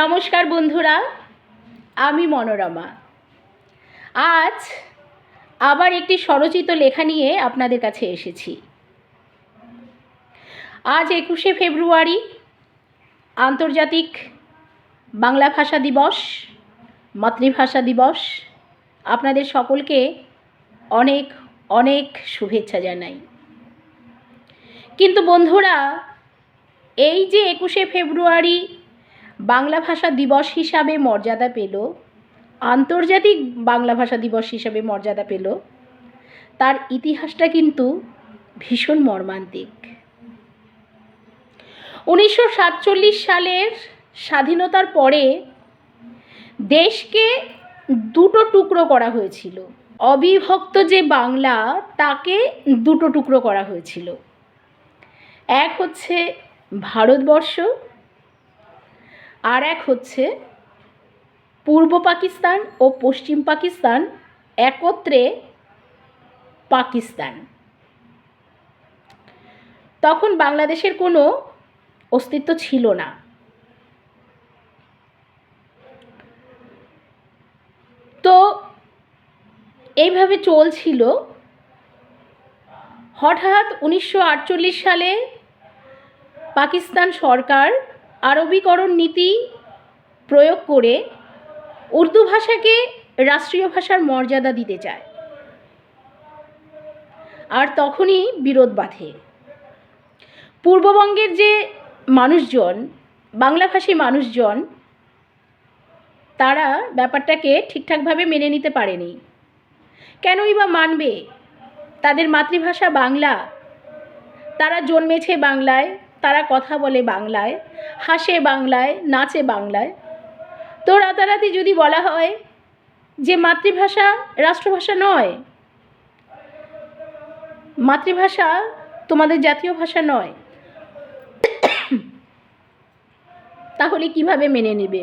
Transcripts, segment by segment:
নমস্কার বন্ধুরা, আমি মনোরমা। আজ আবার একটি স্বরচিত লেখা নিয়ে আপনাদের কাছে এসেছি। আজ একুশে ফেব্রুয়ারি, আন্তর্জাতিক বাংলা ভাষা দিবস, মাতৃভাষা দিবস। আপনাদের সকলকে অনেক অনেক শুভেচ্ছা জানাই। কিন্তু বন্ধুরা, এই যে একুশে ফেব্রুয়ারি বাংলা ভাষা দিবস হিসাবে মর্যাদা পেল, আন্তর্জাতিক বাংলা ভাষা দিবস হিসাবে মর্যাদা পেল, তার ইতিহাসটা কিন্তু ভীষণ মর্মান্তিক। উনিশশো সাতচল্লিশ সালের স্বাধীনতার পরে দেশকে দুটো টুকরো করা হয়েছিল। অবিভক্ত যে বাংলা, তাকে দুটো টুকরো করা হয়েছিল। এক হচ্ছে ভারতবর্ষ আর এক হচ্ছে পূর্ব পাকিস্তান ও পশ্চিম পাকিস্তান একত্রে পাকিস্তান। তখন বাংলাদেশের কোনো অস্তিত্ব ছিল না। তো এইভাবে চলছিল। হঠাৎ উনিশশো আটচল্লিশ সালে পাকিস্তান সরকার আরবীকরণ নীতি প্রয়োগ করে উর্দু ভাষাকে রাষ্ট্রীয় ভাষার মর্যাদা দিতে চায়। আর তখনই বিরোধ বাধে। পূর্ববঙ্গের যে মানুষজন বাংলাভাষী মানুষজন, তারা ব্যাপারটাকে ঠিকঠাকভাবে মেনে নিতে পারেনি। কেনই বা মানবে? তাদের মাতৃভাষা বাংলা। তারা জন্মেছে বাংলায়। তারা কথা বলে বাংলায়, হাসে বাংলায়, নাচে বাংলায়। তো রাতারাতি যদি বলা হয় যে মাতৃভাষা রাষ্ট্রভাষা নয়, মাতৃভাষা তোমাদের জাতীয় ভাষা নয়, তাহলে কীভাবে মেনে নেবে?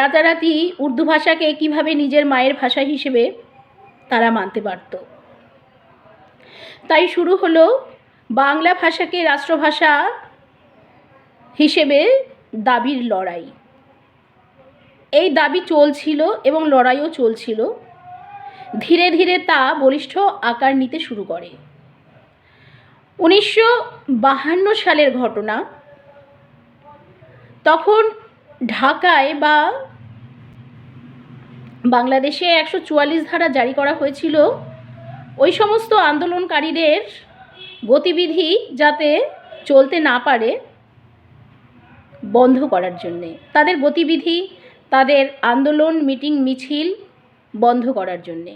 রাতারাতি উর্দু ভাষাকে কীভাবে নিজের মায়ের ভাষা হিসেবে তারা মানতে পারত? তাই শুরু হলো বাংলা ভাষাকে রাষ্ট্রভাষা হিসেবে দাবির লড়াই। এই দাবি চলছিল এবং লড়াইও চলছিল। ধীরে ধীরে তা বলিষ্ঠ আকার নিতে শুরু করে। উনিশশো বাহান্ন সালের ঘটনা, তখন ঢাকায় বা বাংলাদেশে একশো চুয়াল্লিশ ধারা জারি করা হয়েছিল। ওই সমস্ত আন্দোলনকারীদের গতিবিধি যাতে চলতে না পারে বন্ধ করার জন্যে। তাদের গতিবিধি, তাদের আন্দোলন, মিটিং, মিছিল বন্ধ করার জন্যে।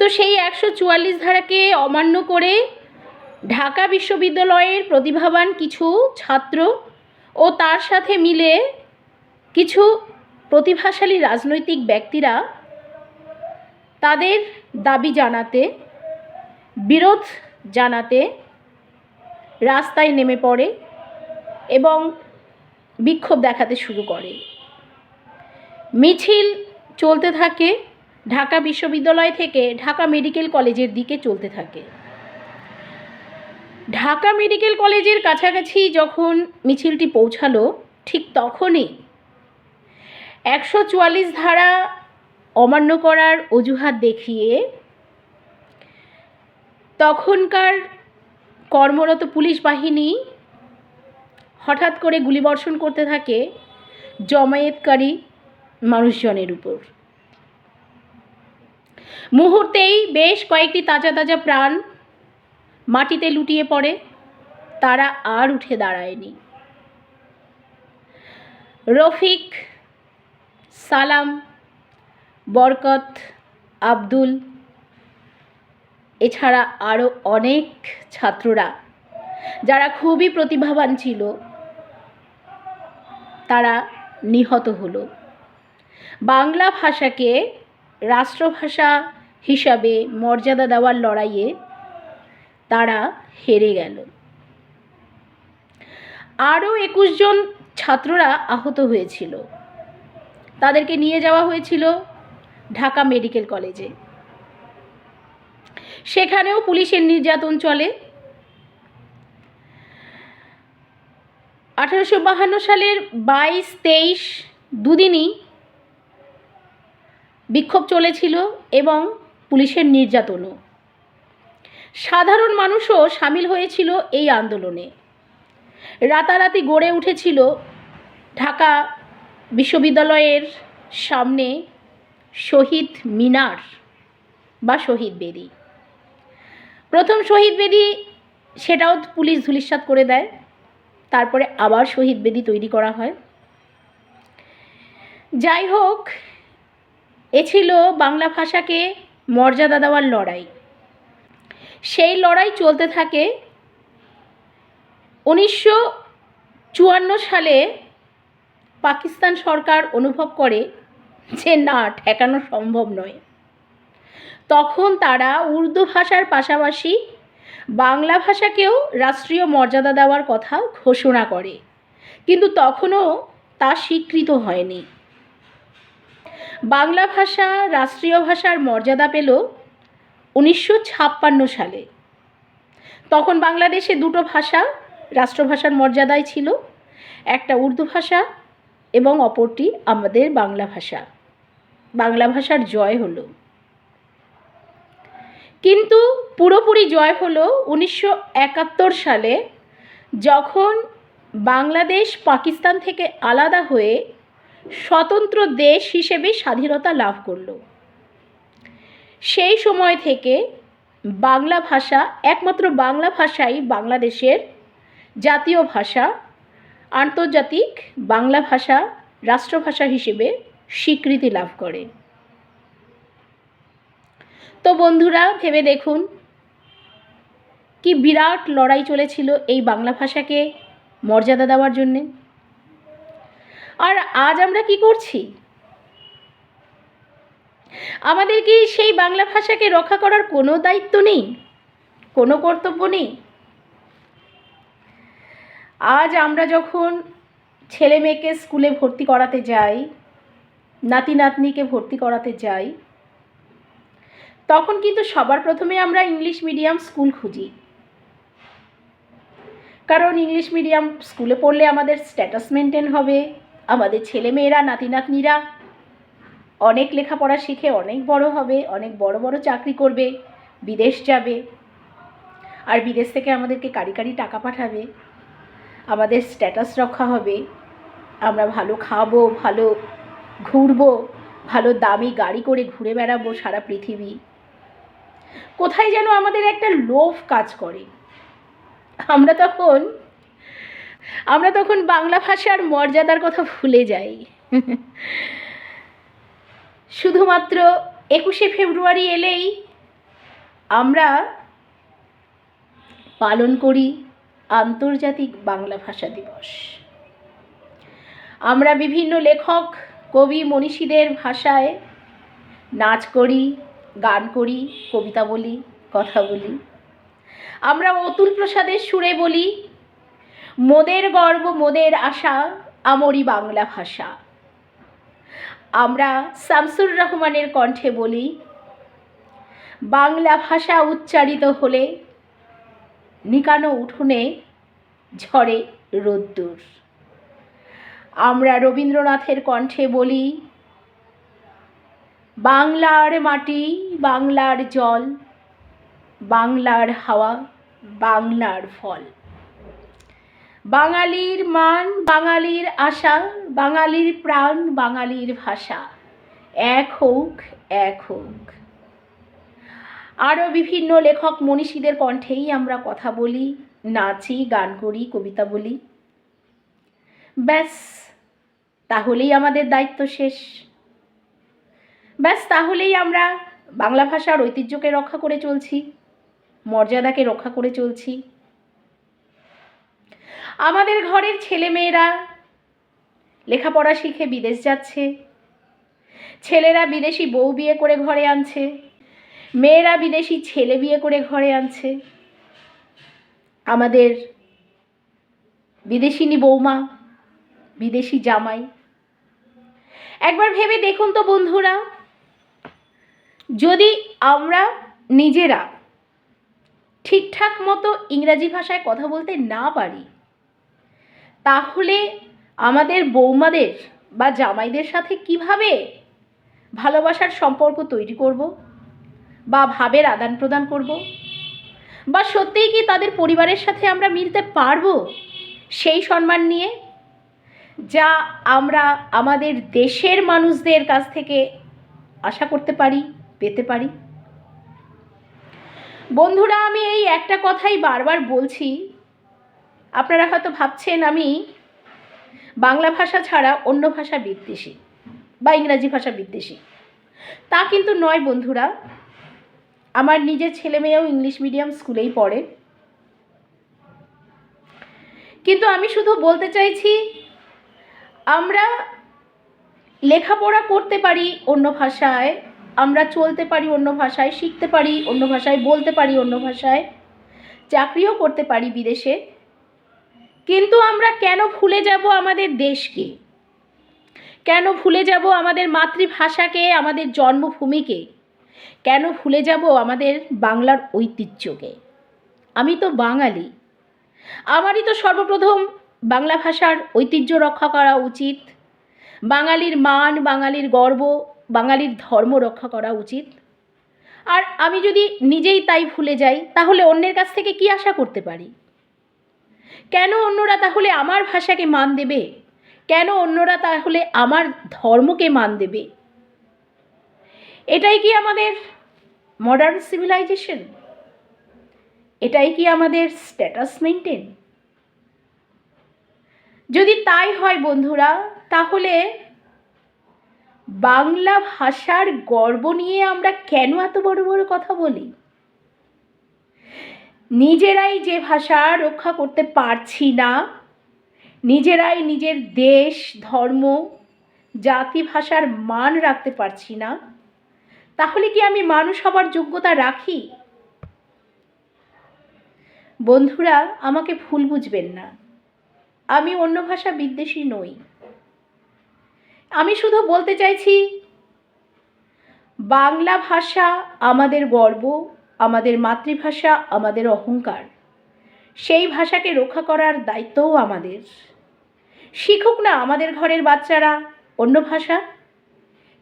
তো সেই একশো চুয়াল্লিশ ধারাকে অমান্য করে ঢাকা বিশ্ববিদ্যালয়ের প্রতিভাবান কিছু ছাত্র ও তার সাথে মিলে কিছু প্রতিভাশালী রাজনৈতিক ব্যক্তিরা তাদের দাবি জানাতে বিরোধ জানাতে রাস্তায় নেমে পড়ে এবং বিক্ষোভ দেখাতে শুরু করে। মিছিল চলতে থাকে, ঢাকা বিশ্ববিদ্যালয় থেকে ঢাকা মেডিকেল কলেজের দিকে চলতে থাকে। ঢাকা মেডিকেল কলেজের কাছাকাছি যখন মিছিলটি পৌঁছালো, ঠিক তখনই একশো চুয়াল্লিশ ধারা অমান্য করার অজুহাত দেখিয়ে তখনকার কর্মরত পুলিশ বাহিনী হঠাৎ করে গুলিবর্ষণ করতে থাকে জমায়েতকারী মানুষজনের উপর। মুহূর্তেই বেশ কয়েকটি তাজা তাজা প্রাণ মাটিতে লুটিয়ে পড়ে, তারা আর উঠে দাঁড়ায়নি। রফিক, সালাম, বরকত, আব্দুল এছাড়া আরও অনেক ছাত্ররা যারা খুবই প্রতিভাবান ছিল, তারা নিহত হলো। বাংলা ভাষাকে রাষ্ট্রভাষা হিসাবে মর্যাদা দেওয়ার লড়াইয়ে তারা হেরে গেল। আরও একুশ জন ছাত্ররা আহত হয়েছিল। তাদেরকে নিয়ে যাওয়া হয়েছিল ঢাকা মেডিকেল কলেজে। সেখানেও পুলিশের নির্যাতন চলে। আঠারোশো বাহান্ন সালের বাইশ তেইশ দুদিনই বিক্ষোভ চলেছিল এবং পুলিশের নির্যাতনও। সাধারণ মানুষও সামিল হয়েছিল এই আন্দোলনে। রাতারাতি গড়ে উঠেছিল ঢাকা বিশ্ববিদ্যালয়ের সামনে শহীদ মিনার বা শহীদ বেদি। প্রথম শহীদ বেদি, সেটাও পুলিশ ধূলিসাৎ করে দেয়। তারপরে আবার শহীদ বেদি তৈরি করা হয়। যাই হোক, এ ছিল বাংলা ভাষাকে মর্যাদা দেওয়ার লড়াই। সেই লড়াই চলতে থাকে উনিশশো চুয়ান্ন সালে পাকিস্তান সরকার অনুভব করে যে, না, ঠেকানো সম্ভব নয়। তখন তারা উর্দু ভাষার পাশাপাশি বাংলা ভাষাকেও রাষ্ট্রীয় মর্যাদা দেওয়ার কথা ঘোষণা করে। কিন্তু তখনও তা স্বীকৃত হয়নি। বাংলা ভাষা রাষ্ট্রীয় ভাষার মর্যাদা পেল উনিশশো ছাপ্পান্ন সালে। তখন বাংলাদেশে দুটো ভাষা রাষ্ট্রভাষার মর্যাদায় ছিল, একটা উর্দু ভাষা এবং অপরটি আমাদের বাংলা ভাষা। বাংলা ভাষার জয় হলো। কিন্তু পুরোপুরি জয় হলো উনিশশো একাত্তর সালে যখন বাংলাদেশ পাকিস্তান থেকে আলাদা হয়ে স্বতন্ত্র দেশ হিসেবে স্বাধীনতা লাভ করল। সেই সময় থেকে বাংলা ভাষা, একমাত্র বাংলা ভাষাই বাংলাদেশের জাতীয় ভাষা, আন্তর্জাতিক বাংলা ভাষা, রাষ্ট্রভাষা হিসেবে স্বীকৃতি লাভ করে। তো বন্ধুরা, ভেবে দেখুন কি বিরাট লড়াই চলেছিল এই বাংলা ভাষাকে মর্যাদা দেওয়ার জন্যে। আর আজ আমরা কি করছি? আমাদের কি সেই বাংলা ভাষাকে রক্ষা করার কোনো দায়িত্ব নেই? কোনো কর্তব্য নেই? আজ আমরা যখন ছেলে মেয়েকে স্কুলে ভর্তি করাতে যাই নাতি নাতনিকে ভর্তি করাতে যাই তখন কিন্তু সবার প্রথমে আমরা ইংলিশ মিডিয়াম স্কুল খুঁজি। কারণ ইংলিশ মিডিয়াম স্কুলে পড়লে আমাদের স্ট্যাটাস মেনটেন হবে, আমাদের ছেলেমেয়েরা নাতি নাতনিরা অনেক লেখাপড়া শিখে অনেক বড় হবে, অনেক বড় বড় চাকরি করবে, বিদেশ যাবে, আর বিদেশ থেকে আমাদেরকে কারি কারি টাকা পাঠাবে, আমাদের স্ট্যাটাস রক্ষা হবে, আমরা ভালো খাব, ভালো ঘুরবো, ভালো দামি গাড়ি করে ঘুরে বেড়াবো সারা পৃথিবী। কোথায় যেন আমাদের একটা লোভ কাজ করে। আমরা তখন আমরা তখন বাংলা ভাষার মর্যাদার কথা ভুলে যাই। শুধুমাত্র একুশে ফেব্রুয়ারি এলেই আমরা পালন করি আন্তর্জাতিক বাংলা ভাষা দিবস। আমরা বিভিন্ন লেখক, কবি, মনীষীদের ভাষায় নাচ করি গান করি, কবিতা বলি, কথা বলি। আমরা অতুল প্রসাদের সুরে বলি, মোদের গর্ব, মোদের আশা, আমরি বাংলা ভাষা। আমরা শামসুর রহমানের কণ্ঠে বলি, বাংলা ভাষা উচ্চারিত হলে নিকানো উঠোনে ঝড়ে রোদ্দুর। আমরা রবীন্দ্রনাথের কণ্ঠে বলি বাংলার মাটি, বাংলার জল, বাংলার হাওয়া, বাংলার ফল। বাঙালির মান, বাঙালির আশা, বাঙালির প্রাণ, বাঙালির ভাষা। এক হোক এক হোক। আরও বিভিন্ন লেখক মনীষীদের কণ্ঠেই আমরা কথা বলি, নাচি, গান করি, কবিতা বলি। ব্যাস, তাহলেই আমাদের দায়িত্ব শেষ। ব্যাস, তাহলেই আমরা বাংলা ভাষার ঐতিহ্যকে রক্ষা করে চলছি, মর্যাদাকে রক্ষা করে চলছি। আমাদের ঘরের ছেলেমেয়েরা লেখাপড়া শিখে বিদেশ যাচ্ছে, ছেলেরা বিদেশি বউ বিয়ে করে ঘরে আনছে, মেয়েরা বিদেশি ছেলে বিয়ে করে ঘরে আনছে। আমাদের বিদেশিনী বৌমা, বিদেশি জামাই। একবার ভেবে দেখুন তো বন্ধুরা যদি আমরা নিজেরা ঠিকঠাক মতো ইংরাজি ভাষায় কথা বলতে না পারি, তাহলে আমাদের বৌমাদের বা জামাইদের সাথে কীভাবে ভালোবাসার সম্পর্ক তৈরি করব বা ভাবের আদান প্রদান করব? বা সত্যিই কি তাদের পরিবারের সাথে আমরা মিলতে পারব সেই সম্মান নিয়ে? যা আমরা আমাদের দেশের মানুষদের কাছ থেকে আশা করতে পারি। পেতে পারি? বন্ধুরা, আমি এই একটা কথাই বারবার বলছি। আপনারা হয়তো ভাবছেন আমি বাংলা ভাষা ছাড়া অন্য ভাষা বিদ্বেষী বা ইংরাজি ভাষা বিদ্বেষী। তা কিন্তু নয় বন্ধুরা। আমার নিজের ছেলে মেয়েও ইংলিশ মিডিয়াম স্কুলেই পড়ে। কিন্তু আমি শুধু বলতে চাইছি, আমরা লেখাপড়া করতে পারি অন্য ভাষায় আমরা চলতে পারি অন্য ভাষায়, শিখতে পারি অন্য ভাষায়, বলতে পারি অন্য ভাষায়, চাকরিও করতে পারি বিদেশে। কিন্তু আমরা কেন ভুলে যাব আমাদের দেশকে? কেন ভুলে যাব আমাদের মাতৃভাষাকে, আমাদের জন্মভূমিকে? কেন ভুলে যাব আমাদের বাংলার ঐতিহ্যকে? আমি তো বাঙালি। আমারই তো সর্বপ্রথম বাংলা ভাষার ঐতিহ্য রক্ষা করা উচিত। বাঙালির মান, বাঙালির গর্ব বাঙালির ধর্ম রক্ষা করা উচিত। আর আমি যদি নিজেই তাই ভুলে যাই, তাহলে অন্যের কাছ থেকে কি আশা করতে পারি? কেন অন্যরা তাহলে আমার ভাষাকে মান দেবে? কেন অন্যরা তাহলে আমার ধর্মকে মান দেবে? এটাই কি আমাদের মডার্ন সিভিলাইজেশন এটাই কি আমাদের স্ট্যাটাস মেনটেন যদি তাই হয় বন্ধুরা, তাহলে বাংলা ভাষার গর্ব নিয়ে আমরা কেন এত বড় বড় কথা বলি? নিজেরাই যে ভাষা রক্ষা করতে পারছি না, নিজেরাই নিজের দেশ, ধর্ম, জাতি, ভাষার মান রাখতে পারছি না, তাহলে কি আমি মানুষ হবার যোগ্যতা রাখি? বন্ধুরা, আমাকে ভুল বুঝবেন না। আমি অন্য ভাষা বিদ্বেষী নই। আমি শুধু বলতে চাইছি, বাংলা ভাষা আমাদের গর্ব, আমাদের মাতৃভাষা, আমাদের অহংকার। সেই ভাষাকে রক্ষা করার দায়িত্বও আমাদের। শিখুক না আমাদের ঘরের বাচ্চারা অন্য ভাষা।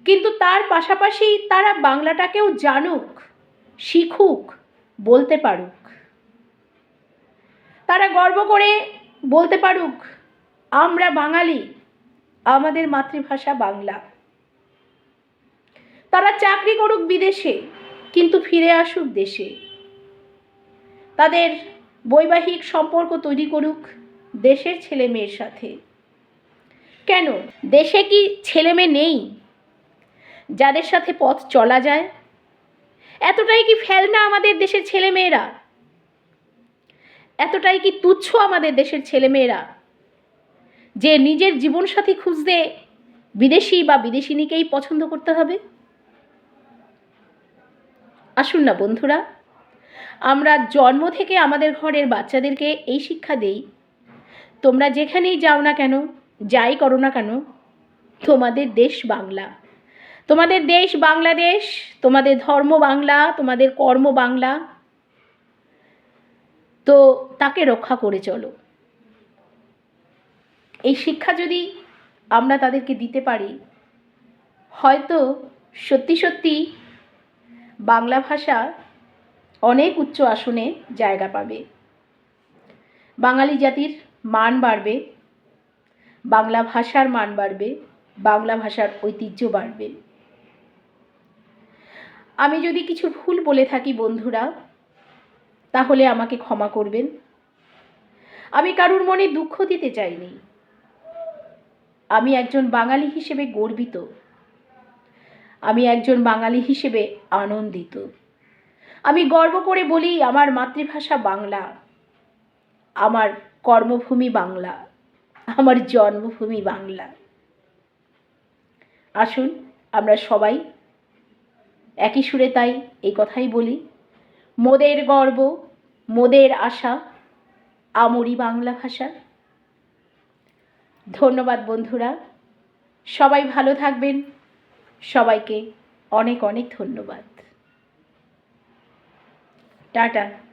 কিন্তু তার পাশাপাশি তারা বাংলাটাকেও জানুক, শিখুক, বলতে পারুক। তারা গর্ব করে বলতে পারুক, আমরা বাঙালি আমাদের মাতৃভাষা বাংলা। তারা চাকরি করুক বিদেশে, কিন্তু ফিরে আসুক দেশে। তাদের বৈবাহিক সম্পর্ক তৈরি করুক দেশের ছেলে মেয়ের সাথে। কেন? দেশে কি ছেলে মেয়ে নেই? যাদের সাথে পথ চলা যায়? এতটাই কি ফেলনা আমাদের দেশের ছেলে মেয়েরা এতটাই কি তুচ্ছ আমাদের দেশের ছেলেমেয়েরা? যে নিজের জীবনসাথী খুঁজতে বিদেশি বা বিদেশিনীকেই পছন্দ করতে হবে? আসুন না বন্ধুরা, আমরা জন্ম থেকে আমাদের ঘরের বাচ্চাদেরকে এই শিক্ষা দেই। তোমরা যেখানেই যাও না কেন, যাই করো না কেন, তোমাদের দেশ বাংলা। তোমাদের দেশ বাংলাদেশ, তোমাদের ধর্ম বাংলা, তোমাদের কর্ম বাংলা। তো তাকে রক্ষা করে চলো। এই শিক্ষা যদি আমরা তাদেরকে দিতে পারি, হয়তো সত্যি সত্যি বাংলা ভাষা অনেক উচ্চ আসনে জায়গা পাবে। বাঙালি জাতির মান বাড়বে, বাংলা ভাষার মান বাড়বে, বাংলা ভাষার ঐতিহ্য বাড়বে। আমি যদি কিছু ভুল বলে থাকি বন্ধুরা, তাহলে আমাকে ক্ষমা করবেন। আমি কারুর মনে দুঃখ দিতে চাইনি। আমি একজন বাঙালি হিসেবে গর্বিত। আমি একজন বাঙালি হিসেবে আনন্দিত। আমি গর্ব করে বলি, আমার মাতৃভাষা বাংলা। আমার কর্মভূমি বাংলা। আমার জন্মভূমি বাংলা। আসুন, আমরা সবাই একই সুরে তাই এই কথাই বলি। মোদের গর্ব, মোদের আশা, আমরি বাংলা ভাষা। ধন্যবাদ বন্ধুরা। সবাই ভালো থাকবেন। সবাইকে অনেক অনেক ধন্যবাদ। টাটা।